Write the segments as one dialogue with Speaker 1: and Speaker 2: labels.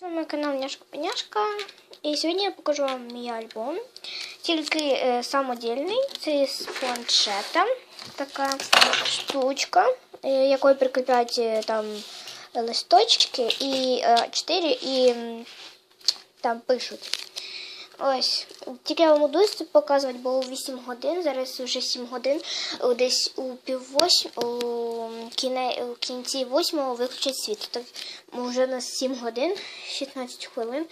Speaker 1: Це мій канал Няшка Пеняшка. І сьогодні я покажу вам мій альбом. Тільки е, самодільний. Це з планшета. Така штучка, е, якою е, там листочки і е, 4 і там пишуть. Ось, тільки я вам буду показувати, бо у 8 годин, зараз вже 7 годин, десь у пів восьм, у, кінці восьмого виключать світло. Так вже на 7 годин, 16 хвилин.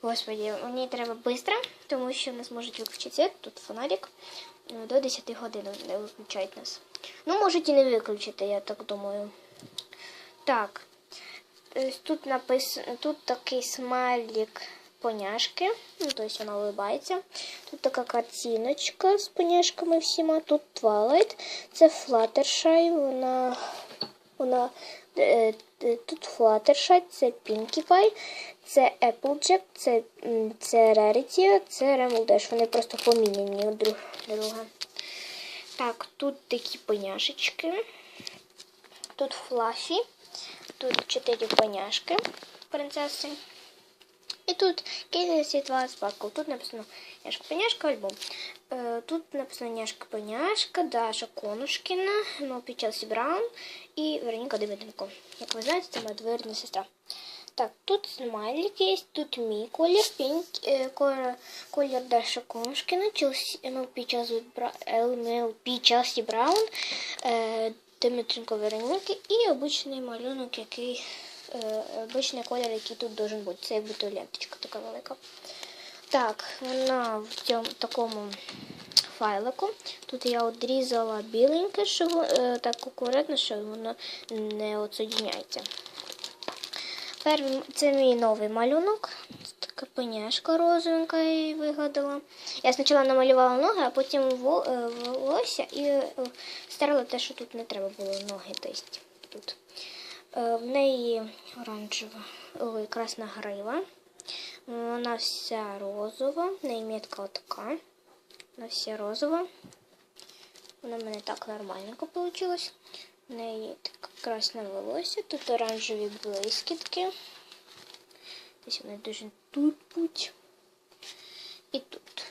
Speaker 1: Господі, мені треба швидко, тому що нас можуть виключити світ, тут фонарик. До 10 годин не виключають нас. Ну, можуть і не виключити, я так думаю. Так. Тут написано, тут такий смайлик поняшки, ну, тобто вона улыбається. Тут така картиночка з поняшками всіма. Тут Twilight, це Fluttershy, вона, вона е, е, тут Fluttershy, це Pinkie Pie, це Applejack, це, це Rarity, це Ramble Dash. Вони просто поміняні друг друга. Так, тут такі поняшечки. Тут Флафі. Тут чотири поняшки принцеси. І тут Кейзер Світла Спаркл. Тут написано Няшка Поняшка альбом. Е, тут написано Няшка Поняшка, Даша Конушкіна, Мопі Челсі Браун і Вероніка Демиденко. Як ви знаєте, це моя двоюрідна сестра. Так, тут смайлик є, тут мій колір, пінк, е, колір, Даша Конушкіна, Челсі, МЛП Челсі, Браун, е, Дмитренко Вероніки і обичний малюнок, який обичний колір, який тут должен бути. Це якби то ленточка така велика. Так, вона в такому файлику. Тут я відрізала біленьке, щоб е, так акуратно, щоб воно не отсоединяється. Перший, це мій новий малюнок. Це така пеняшка розовенька її вигадала. Я спочатку намалювала ноги, а потім е, волосся і е, старала те, що тут не треба було ноги. Тут. Е, В неї оранжева, ой, красна грива. Вона вся розова, в неї метка така. Вона вся розова. Вона в мене так нормальненько вийшло. В неї таке красне волосся, тут оранжеві блискітки. Десь вони дуже тут будь. І тут.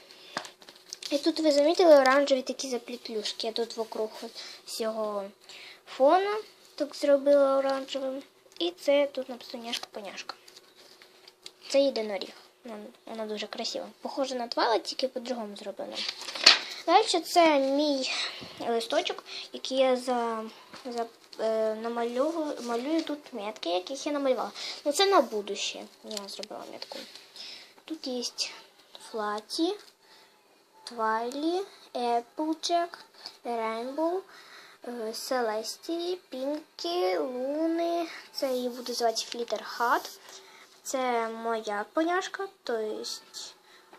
Speaker 1: І тут ви замітили оранжеві такі заплітлюшки. Я тут вокруг всього фона так зробила оранжевим. І це тут написано няшка-поняшка. Це єдиноріг. Вона- дуже красива. Похоже на твала, тільки по-другому зроблена. Далі це мій листочок, який я за, за, е, намалюю, малюю тут метки, яких я намалювала. Ну це на будущее я зробила метку. Тут є Флаті, Твайлі, Рейнбоу, е, Селестії, Пінкі, Луни. Це її буду звати Флітер Хат. Це моя поняшка, тобто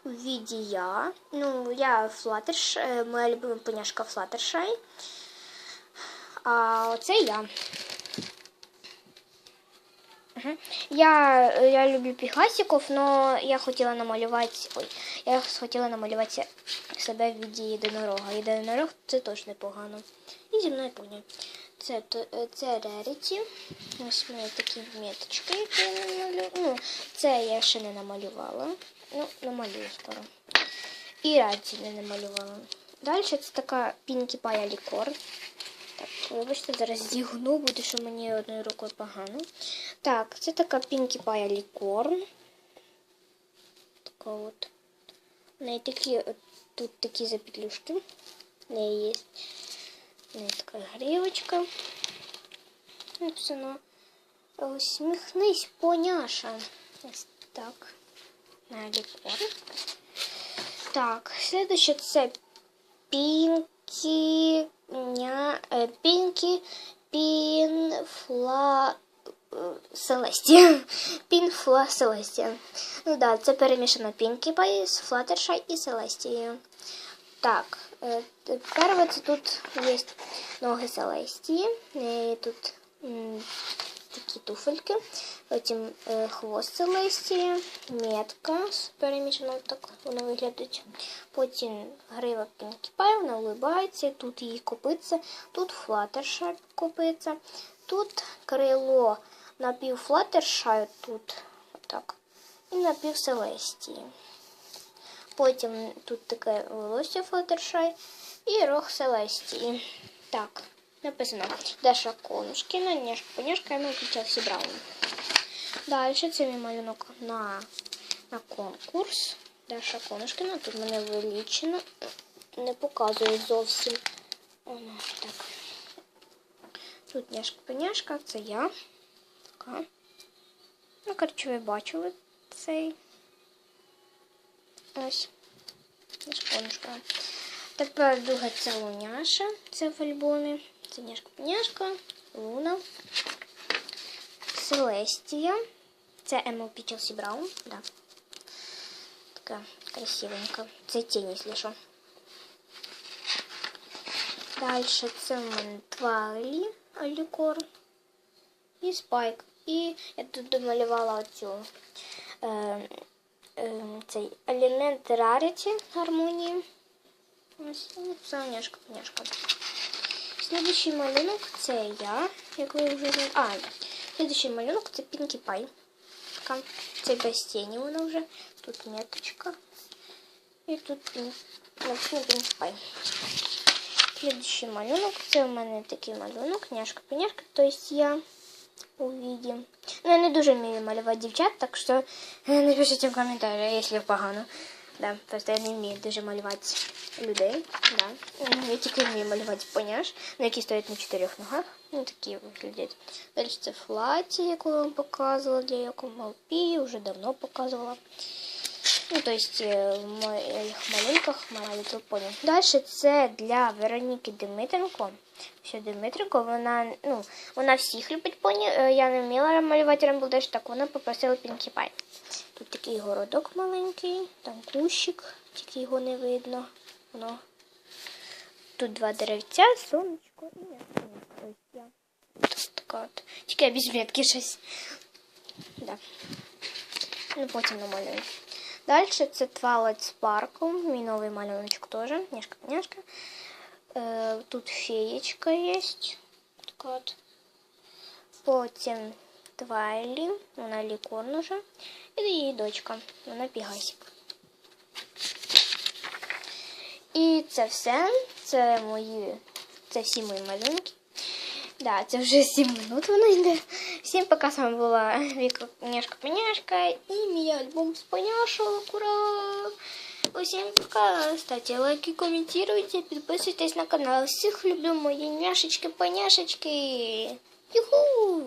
Speaker 1: у віді я. Ну, я Флаттерш, е, моя любима поняшка Флаттершай. А оце я. Я, я люблю піхасиків, але я хотіла намалювати. Ой, я хотіла намалювати себе в віді єдинорога. Єдинорог це теж непогано. І зі мною. Це, е, це Rarity. Ось в мене такі меточки, які я намалювала. Ну, це я ще не намалювала. Ну, намалюю скоро. І Раді не намалювала. Далі це така Pinkie Pie Лікор. Так, вибачте, зараз зігну, буде, що мені одною рукою погано. Так, це така Pinkie Pie Лікорн. Така от. У неї такі, от, тут такі запетлюшки. У неї є. Неї така грівочка. Написано. Усміхнись, поняша. Ось так. На лікор. Так, следующее це Пінкі, ня, е, Пінкі, Пінфла, е, Селестія. Пінфла Селестія. Ну да, це перемішано Пінкі Пай з Флаттершай і Селестією. Так, е, це тут є ноги Селестії. Тут такі туфельки. Потім е, хвост Селестії, метка перемішана, так вона виглядить. Потім грива Пінкі Пай, вона улибається, тут її копиться, тут Флаттершай копиться, тут крило напівфлаттершаю, тут Так. І напів Селестії. Потім тут таке волосся Флаттершай і рог Селестії. Так, написано Даша Конушкіна, Няшка Поняшка, я Челсі Браун. Далі це мій малюнок на, на конкурс. Даша Конушкіна. Тут мене вилічено. Не показує зовсім. Воно так. Тут няшка поняшка це я. Така. Ну, коротше, ви бачили цей. Ось. Няшка понюшка. Тепер друга це Луняша. Це в альбомі. Це няшка поняшка, Луна. Селестія. Це MLP Челсі Браун. Да. Така красивенька. Це тінь, якщо що. Далі це в мене Твайлі Алікор і Спайк. І я тут домалювала оцю е, е, цей елемент Rarity гармонії. Ось ну, це няшка няшка. Слідуючий малюнок це я, як ви вже знаєте. А, слідуючий малюнок це Pie. Така. Це без тіні вона вже. Тут меточка. І тут пін- написано Pinkie Следующий малюнок. Це у мене такий малюнок, няшка пеняшка то есть я. Ну, я не дуже вмію малювати дівчат, так що напишіть в коментарях, якщо погано. Да, просто я не вмію дуже малювати людей. Да. Я тільки вмію малювати поняш, ну, які стоять на чотирьох ногах. Ну, такі виглядять. Далі це флаті, яку я вам показувала, для якого вже давно показувала. Ну, то есть э, в моїх малюнках My Little Pony. Далі це для Вероніки Дмитренко. Все, Дмитренко, вона, ну, вона всіх любить поні. Е, Я не вміла малювати Рамбл Деш, так вона попросила Пінкі Пай. Тут такий городок маленький, там кущик, тільки його не видно. Воно. Тут два деревця, сонечко і я. Тут така от. Тільки я без метки щось. Да. Ну, потім намалюю. Далі це Twilight Sparkle, мій новий малюночок теж, няшка-няшка. Е, тут феєчка є. Така от. Потім Твайлі, вона лікорн уже. І її дочка, вона Пігасик. І це все. Це мої, це всі мої малюнки. Да, це вже 7 минут воно йде. Всім пока з вами була Віка Няшка Поняшка і мій альбом з поняшок. Ура! Усім пока. Ставьте лайки, комментируйте, підписуйтесь на канал. Всіх люблю мої няшечки, поняшечки. Юху!